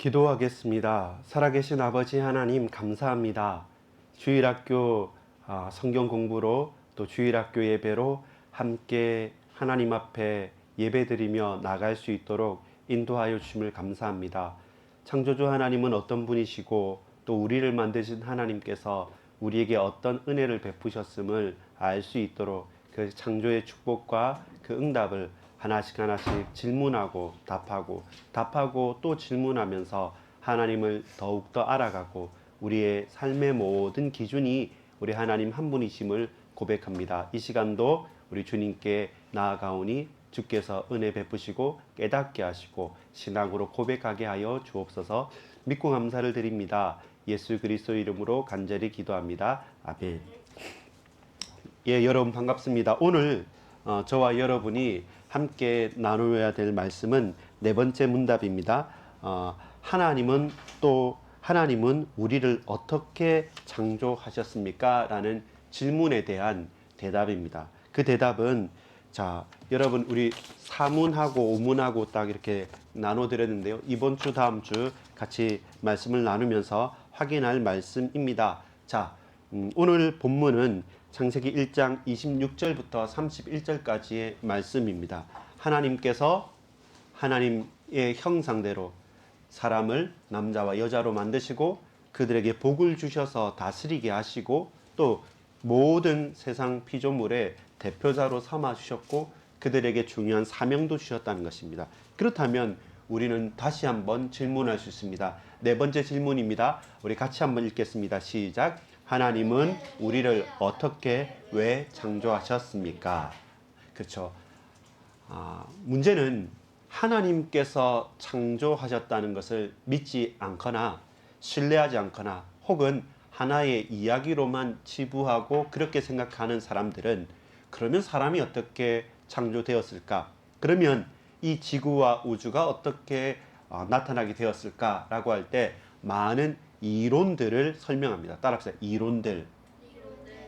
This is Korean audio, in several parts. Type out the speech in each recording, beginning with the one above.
기도하겠습니다. 살아계신 아버지 하나님 감사합니다. 주일학교 아, 성경 공부로 또 주일학교 예배로 함께 하나님 앞에 예배드리며 나갈 수 있도록 인도하여 주심을 감사합니다. 창조주 하나님은 어떤 분이시고 또 우리를 만드신 하나님께서 우리에게 어떤 은혜를 베푸셨음을 알 수 있도록 그 창조의 축복과 그 응답을 하나씩 하나씩 질문하고 답하고 답하고 또 질문하면서 하나님을 더욱더 알아가고 우리의 삶의 모든 기준이 우리 하나님 한 분이심을 고백합니다. 이 시간도 우리 주님께 나아가오니 주께서 은혜 베푸시고 깨닫게 하시고 신앙으로 고백하게 하여 주옵소서 믿고 감사를 드립니다. 예수 그리스도 이름으로 간절히 기도합니다. 아멘. 예, 여러분 반갑습니다. 오늘 어, 저와 여러분이 함께 나누어야 될 말씀은 네 번째 문답입니다. 어, 하나님은 또 하나님은 우리를 어떻게 창조하셨습니까? 라는 질문에 대한 대답입니다. 그 대답은 자, 여러분 우리 사문하고 오문하고 딱 이렇게 나눠 드렸는데요. 이번 주 다음 주 같이 말씀을 나누면서 확인할 말씀입니다. 자, 음, 오늘 본문은 창세기 1장 26절부터 31절까지의 말씀입니다. 하나님께서 하나님의 형상대로 사람을 남자와 여자로 만드시고 그들에게 복을 주셔서 다스리게 하시고 또 모든 세상 피조물의 대표자로 삼아 주셨고 그들에게 중요한 사명도 주셨다는 것입니다. 그렇다면 우리는 다시 한번 질문할 수 있습니다. 네 번째 질문입니다. 우리 같이 한번 읽겠습니다. 시작. 하나님은 우리를 어떻게 왜 창조하셨습니까? 그렇죠. 아, 문제는 하나님께서 창조하셨다는 것을 믿지 않거나 신뢰하지 않거나 혹은 하나의 이야기로만 치부하고 그렇게 생각하는 사람들은 그러면 사람이 어떻게 창조되었을까? 그러면 이 지구와 우주가 어떻게 어, 나타나게 되었을까라고 할 때 많은 이론들을 설명합니다. 따라합시다. 이론들.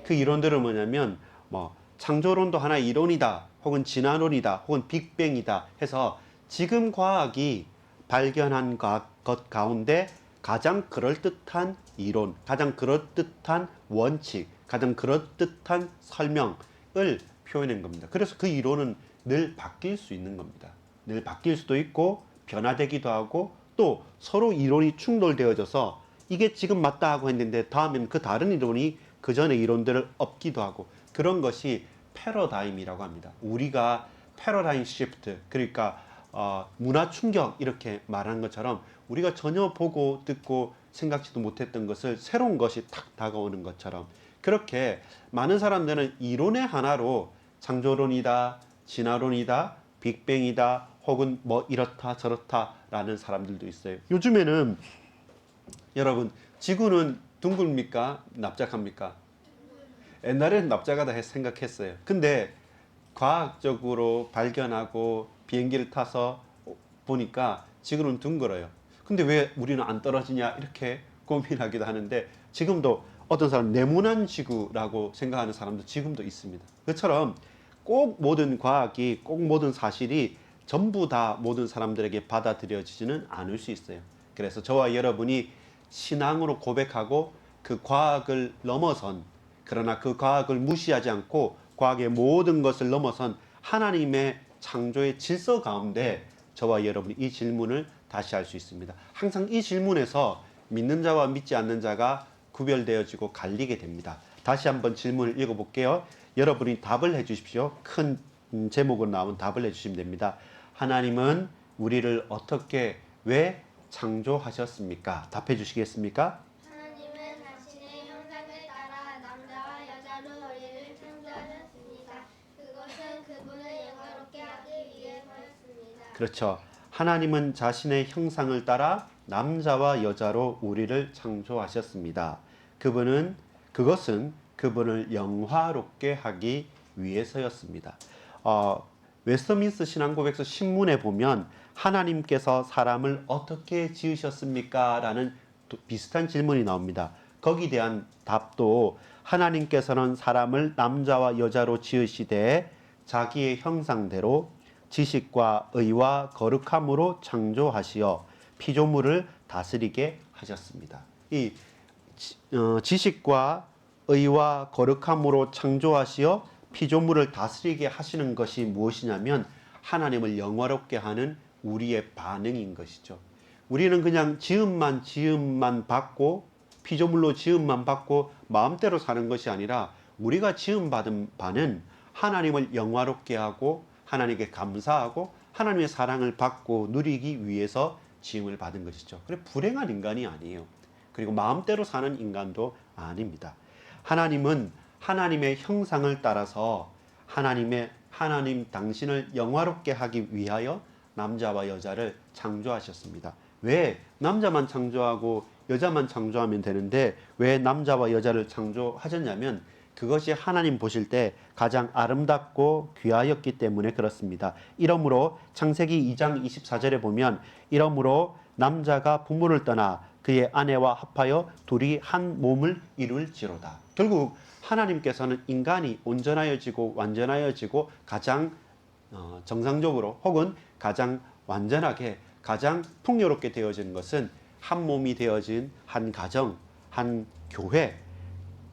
그 이론들은 뭐냐면 뭐 창조론도 하나의 이론이다. 혹은 진화론이다. 혹은 빅뱅이다. 해서 지금 과학이 발견한 가- 것 가운데 가장 그럴듯한 이론, 가장 그럴듯한 원칙, 가장 그럴듯한 설명을 표현한 겁니다. 그래서 그 이론은 늘 바뀔 수 있는 겁니다. 늘 바뀔 수도 있고 변화되기도 하고 또 서로 이론이 충돌되어져서 이게 지금 맞다 하고 했는데 다음엔 그 다른 이론이 그 전의 이론들을 엎기도 하고 그런 것이 패러다임이라고 합니다. 우리가 패러다임 시프트 그러니까 어, 문화 충격 이렇게 말하는 것처럼 우리가 전혀 보고 듣고 생각지도 못했던 것을 새로운 것이 탁 다가오는 것처럼 그렇게 많은 사람들은 이론의 하나로 창조론이다, 진화론이다, 빅뱅이다, 혹은 뭐 이렇다 저렇다라는 사람들도 있어요. 요즘에는 여러분 지구는 둥글입니까? 납작합니까? 옛날에는 납작하다 해- 생각했어요. 근데 과학적으로 발견하고 비행기를 타서 보니까 지구는 둥글어요. 근데 왜 우리는 안 떨어지냐 이렇게 고민하기도 하는데 지금도 어떤 사람 네모난 지구라고 생각하는 사람도 지금도 있습니다. 그처럼 꼭 모든 과학이 꼭 모든 사실이 전부 다 모든 사람들에게 받아들여지지는 않을 수 있어요. 그래서 저와 여러분이 신앙으로 고백하고 그 과학을 넘어선 그러나 그 과학을 무시하지 않고 과학의 모든 것을 넘어선 하나님의 창조의 질서 가운데 저와 여러분이 이 질문을 다시 할 수 있습니다. 항상 이 질문에서 믿는 자와 믿지 않는 자가 구별되어지고 갈리게 됩니다. 다시 한번 질문을 읽어볼게요. 여러분이 답을 해주십시오. 큰 음, 제목으로 나온 답을 해주시면 됩니다. 하나님은 우리를 어떻게 왜 창조하셨습니까? 답해 주시겠습니까? 하나님은 자신의 형상을 따라 남자와 여자로 우리를 창조하셨습니다. 그것은 그분을 영화롭게 하기 위해서였습니다. 그렇죠. 하나님은 자신의 형상을 따라 남자와 여자로 우리를 창조하셨습니다. 그분은 그것은 그분을 영화롭게 하기 위해서였습니다. 어, 웨스터민스 신앙고백서 신문에 보면 하나님께서 사람을 어떻게 지으셨습니까? 라는 또 비슷한 질문이 나옵니다. 거기에 대한 답도 하나님께서는 사람을 남자와 여자로 지으시되 자기의 형상대로 지식과 의와 거룩함으로 창조하시어 피조물을 다스리게 하셨습니다. 이 지- 어, 지식과 의와 거룩함으로 창조하시어 피조물을 다스리게 하시는 것이 무엇이냐면 하나님을 영화롭게 하는 우리의 반응인 것이죠. 우리는 그냥 지음만 지음만 받고 피조물로 지음만 받고 마음대로 사는 것이 아니라 우리가 지음 받은 바는 하나님을 영화롭게 하고 하나님께 감사하고 하나님의 사랑을 받고 누리기 위해서 지음을 받은 것이죠. 그래 불행한 인간이 아니에요. 그리고 마음대로 사는 인간도 아닙니다. 하나님은 하나님의 형상을 따라서 하나님의 하나님 당신을 영화롭게 하기 위하여 남자와 여자를 창조하셨습니다. 왜 남자만 창조하고 여자만 창조하면 되는데 왜 남자와 여자를 창조하셨냐면 그것이 하나님 보실 때 가장 아름답고 귀하였기 때문에 그렇습니다. 이러므로 창세기 2장 24절에 보면 이러므로 남자가 부모를 떠나 그의 아내와 합하여 둘이 한 몸을 이룰지로다. 결국 하나님께서는 인간이 온전하여지고 완전하여지고 가장 어, 정상적으로 혹은 가장 완전하게 가장 풍요롭게 되어지는 것은 한 몸이 되어진 한 가정, 한 교회,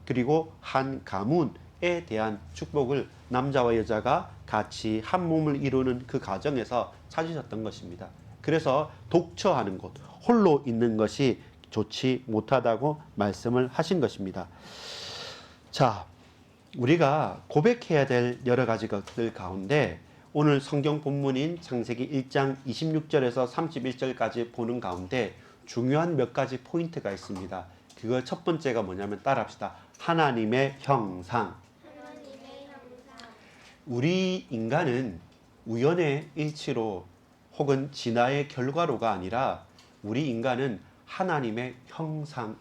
그리고 한 가문에 대한 축복을 남자와 여자가 같이 한 몸을 이루는 그 가정에서 찾으셨던 것입니다. 그래서 독처하는 것, 홀로 있는 것이 좋지 못하다고 말씀을 하신 것입니다. 자, 우리가 고백해야 될 여러 가지 것들 가운데 오늘 성경 본문인 창세기 1장 26절에서 31절까지 보는 가운데 중요한 몇 가지 포인트가 있습니다. 그거 첫 번째가 뭐냐면 따라합시다. 하나님의 형상. 하나님의 형상 우리 인간은 우연의 일치로 혹은 진화의 결과로가 아니라 우리 인간은 하나님의 형상을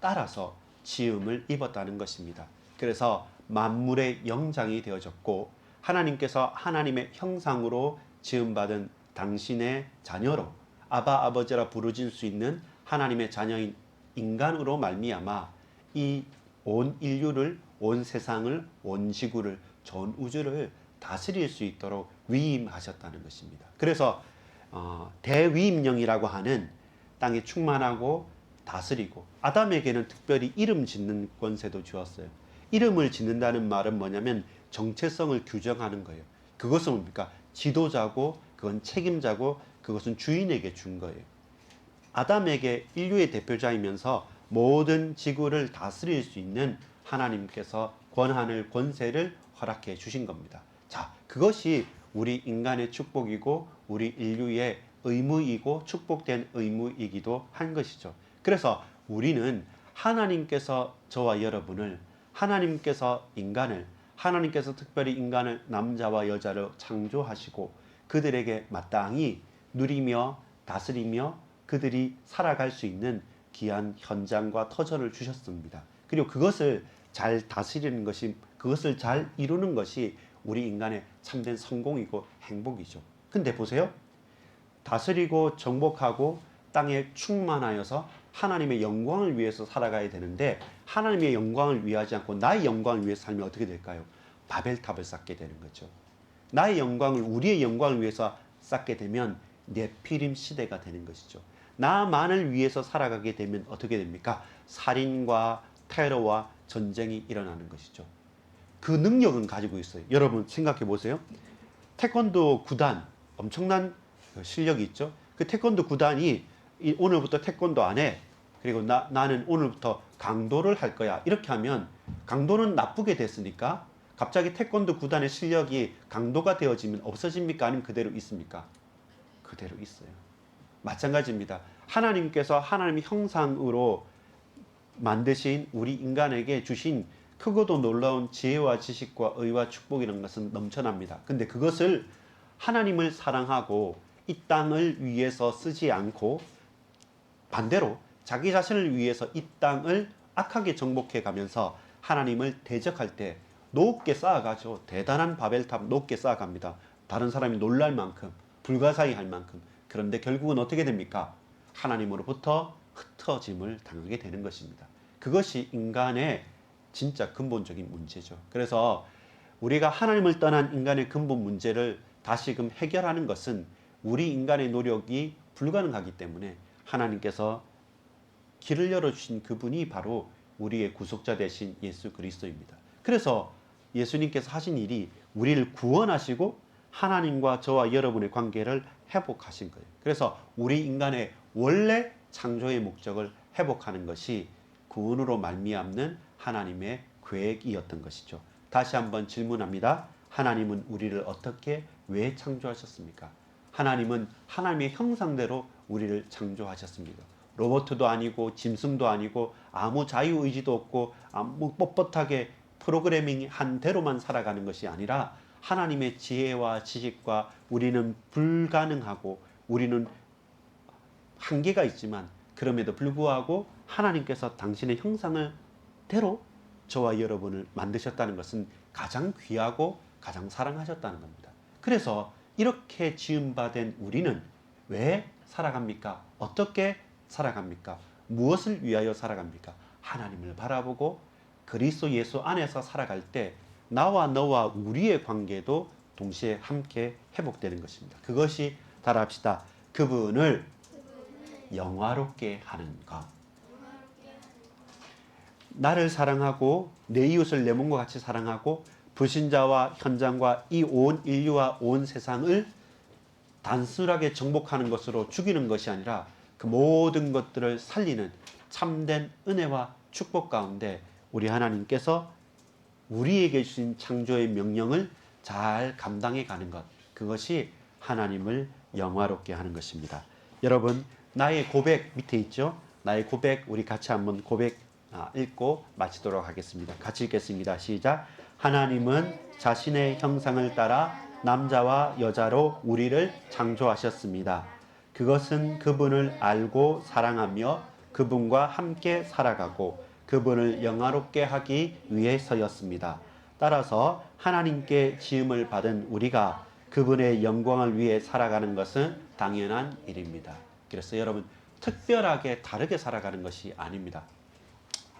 따라서 지음을 입었다는 것입니다. 그래서 만물의 영장이 되어졌고 하나님께서 하나님의 형상으로 지음받은 당신의 자녀로 아바 아버지라 부르질 수 있는 하나님의 자녀인 인간으로 말미암아 이 온 인류를 온 세상을 온 지구를 전 우주를 다스릴 수 있도록 위임하셨다는 것입니다. 그래서 어, 대위임령이라고 하는 땅에 충만하고 다스리고 아담에게는 특별히 이름 짓는 권세도 주었어요. 이름을 짓는다는 말은 뭐냐면 정체성을 규정하는 거예요. 그것은 뭡니까? 지도자고 그건 책임자고 그것은 주인에게 준 거예요. 아담에게 인류의 대표자이면서 모든 지구를 다스릴 수 있는 하나님께서 권한을 권세를 허락해 주신 겁니다. 자, 그것이 우리 인간의 축복이고 우리 인류의 의무이고 축복된 의무이기도 한 것이죠. 그래서 우리는 하나님께서 저와 여러분을 하나님께서 인간을 하나님께서 특별히 인간을 남자와 여자로 창조하시고 그들에게 마땅히 누리며 다스리며 그들이 살아갈 수 있는 귀한 현장과 터전을 주셨습니다. 그리고 그것을 잘 다스리는 것이 그것을 잘 이루는 것이 우리 인간의 참된 성공이고 행복이죠. 근데 보세요. 다스리고 정복하고 땅에 충만하여서 하나님의 영광을 위해서 살아가야 되는데 하나님의 영광을 위하지 않고 나의 영광을 위해서 살면 어떻게 될까요? 바벨탑을 쌓게 되는 거죠. 나의 영광을 우리의 영광을 위해서 쌓게 되면 네피림 시대가 되는 것이죠. 나만을 위해서 살아가게 되면 어떻게 됩니까? 살인과 테러와 전쟁이 일어나는 것이죠. 그 능력은 가지고 있어요. 여러분 생각해 보세요. 태권도 구단 엄청난 실력이 있죠. 그 태권도 구단이 이- 오늘부터 태권도 안 해. 그리고 나, 나는 오늘부터 강도를 할 거야. 이렇게 하면 강도는 나쁘게 됐으니까 갑자기 태권도 구단의 실력이 강도가 되어지면 없어집니까? 아니면 그대로 있습니까? 그대로 있어요. 마찬가지입니다. 하나님께서 하나님의 형상으로 만드신 우리 인간에게 주신 크고도 놀라운 지혜와 지식과 의와 축복이라는 것은 넘쳐납니다. 근데 그것을 하나님을 사랑하고 이 땅을 위해서 쓰지 않고 반대로 자기 자신을 위해서 이 땅을 악하게 정복해 가면서 하나님을 대적할 때 높게 쌓아가죠. 대단한 바벨탑 높게 쌓아갑니다. 다른 사람이 놀랄 만큼 불가사의 할 만큼 그런데 결국은 어떻게 됩니까? 하나님으로부터 흩어짐을 당하게 되는 것입니다. 그것이 인간의 진짜 근본적인 문제죠. 그래서 우리가 하나님을 떠난 인간의 근본 문제를 다시금 해결하는 것은 우리 인간의 노력이 불가능하기 때문에 하나님께서 길을 열어주신 그분이 바로 우리의 구속자 되신 예수 그리스도입니다. 그래서 예수님께서 하신 일이 우리를 구원하시고 하나님과 저와 여러분의 관계를 회복하신 거예요. 그래서 우리 인간의 원래 창조의 목적을 회복하는 것이 구원으로 말미암는 하나님의 계획이었던 것이죠. 다시 한번 질문합니다. 하나님은 우리를 어떻게 왜 창조하셨습니까? 하나님은 하나님의 형상대로 우리를 창조하셨습니다. 로봇도 아니고 짐승도 아니고 아무 자유 의지도 없고 아무 뻣뻣하게 프로그래밍 한 대로만 살아가는 것이 아니라 하나님의 지혜와 지식과 우리는 불가능하고 우리는 한계가 있지만 그럼에도 불구하고 하나님께서 당신의 형상을 대로 저와 여러분을 만드셨다는 것은 가장 귀하고 가장 사랑하셨다는 겁니다. 그래서 이렇게 지음받은 우리는 왜 살아갑니까? 어떻게 살아갑니까? 무엇을 위하여 살아갑니까? 하나님을 바라보고 그리스도 예수 안에서 살아갈 때 나와 너와 우리의 관계도 동시에 함께 회복되는 것입니다. 그것이 따라합시다. 그분을 영화롭게 하는 것. 나를 사랑하고 내 이웃을 내 몸과 같이 사랑하고 불신자와 현장과 이 온 인류와 온 세상을 단순하게 정복하는 것으로 죽이는 것이 아니라 그 모든 것들을 살리는 참된 은혜와 축복 가운데 우리 하나님께서 우리에게 주신 창조의 명령을 잘 감당해 가는 것 그것이 하나님을 영화롭게 하는 것입니다. 여러분 나의 고백 밑에 있죠? 나의 고백 우리 같이 한번 고백 아, 읽고 마치도록 하겠습니다. 같이 읽겠습니다. 시작. 하나님은 자신의 형상을 따라 남자와 여자로 우리를 창조하셨습니다. 그것은 그분을 알고 사랑하며 그분과 함께 살아가고 그분을 영화롭게 하기 위해서였습니다. 따라서 하나님께 지음을 받은 우리가 그분의 영광을 위해 살아가는 것은 당연한 일입니다. 그래서 여러분 특별하게 다르게 살아가는 것이 아닙니다.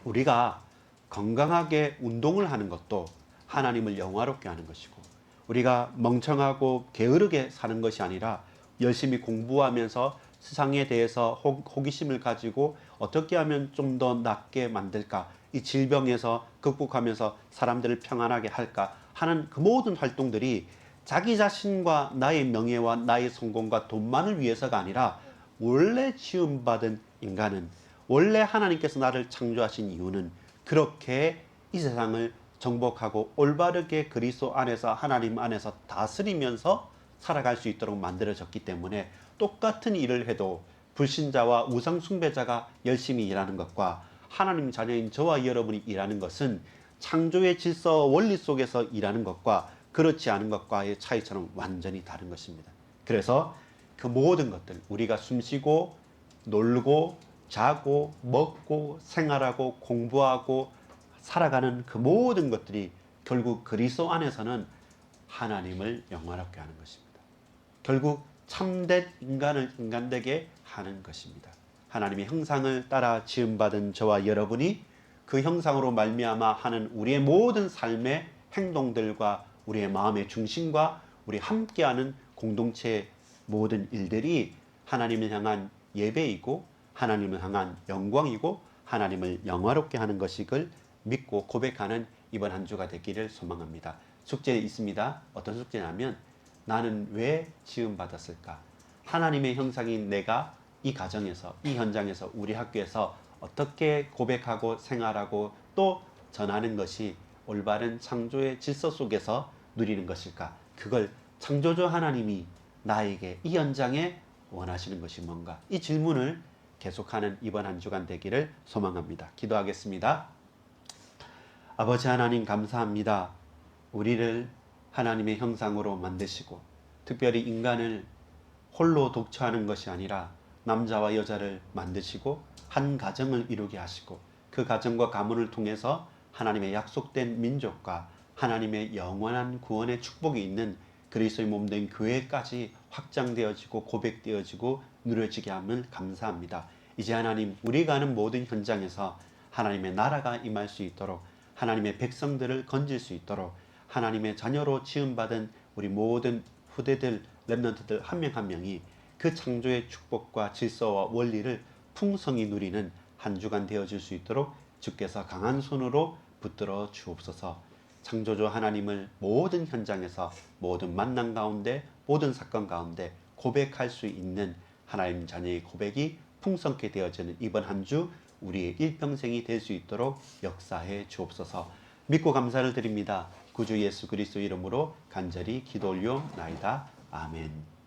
우리가 건강하게 운동을 하는 것도 하나님을 영화롭게 하는 것이고 우리가 멍청하고 게으르게 사는 것이 아니라 열심히 공부하면서 세상에 대해서 호, 호기심을 가지고 어떻게 하면 좀 더 낫게 만들까 이 질병에서 극복하면서 사람들을 평안하게 할까 하는 그 모든 활동들이 자기 자신과 나의 명예와 나의 성공과 돈만을 위해서가 아니라 원래 지음받은 인간은 원래 하나님께서 나를 창조하신 이유는 그렇게 이 세상을 정복하고 올바르게 그리스도 안에서 하나님 안에서 다스리면서 살아갈 수 있도록 만들어졌기 때문에 똑같은 일을 해도 불신자와 우상 숭배자가 열심히 일하는 것과 하나님 자녀인 저와 여러분이 일하는 것은 창조의 질서 원리 속에서 일하는 것과 그렇지 않은 것과의 차이처럼 완전히 다른 것입니다. 그래서 그 모든 것들 우리가 숨쉬고 놀고 자고 먹고 생활하고 공부하고 살아가는 그 모든 것들이 결국 그리스도 안에서는 하나님을 영화롭게 하는 것입니다. 결국 참된 인간을 인간되게 하는 것입니다. 하나님의 형상을 따라 지음받은 저와 여러분이 그 형상으로 말미암아 하는 우리의 모든 삶의 행동들과 우리의 마음의 중심과 우리 함께하는 공동체의 모든 일들이 하나님을 향한 예배이고 하나님을 향한 영광이고 하나님을 영화롭게 하는 것이걸 믿고 고백하는 이번 한 주가 되기를 소망합니다. 숙제 있습니다. 어떤 숙제냐면 나는 왜 지음 받았을까? 하나님의 형상인 내가 이 가정에서 이 현장에서 우리 학교에서 어떻게 고백하고 생활하고 또 전하는 것이 올바른 창조의 질서 속에서 누리는 것일까? 그걸 창조주 하나님이 나에게 이 현장에 원하시는 것이 뭔가? 이 질문을 계속하는 이번 한 주간 되기를 소망합니다. 기도하겠습니다. 아버지 하나님 감사합니다. 우리를 하나님의 형상으로 만드시고 특별히 인간을 홀로 독처하는 것이 아니라 남자와 여자를 만드시고 한 가정을 이루게 하시고 그 가정과 가문을 통해서 하나님의 약속된 민족과 하나님의 영원한 구원의 축복이 있는 그리스도의 몸된 교회까지 확장되어지고 고백되어지고 누려지게 함을 감사합니다. 이제 하나님 우리가 하는 모든 현장에서 하나님의 나라가 임할 수 있도록 하나님의 백성들을 건질 수 있도록 하나님의 자녀로 지음받은 우리 모든 후대들 렘넌트들 한 명 한 명이 그 창조의 축복과 질서와 원리를 풍성히 누리는 한 주간 되어질 수 있도록 주께서 강한 손으로 붙들어 주옵소서. 창조주 하나님을 모든 현장에서 모든 만남 가운데 모든 사건 가운데 고백할 수 있는 하나님 자녀의 고백이 풍성케 되어지는 이번 한 주 우리의 일평생이 될 수 있도록 역사해 주옵소서. 믿고 감사를 드립니다. 구주 예수 그리스도 이름으로 간절히 기도 올려 나이다. 아멘.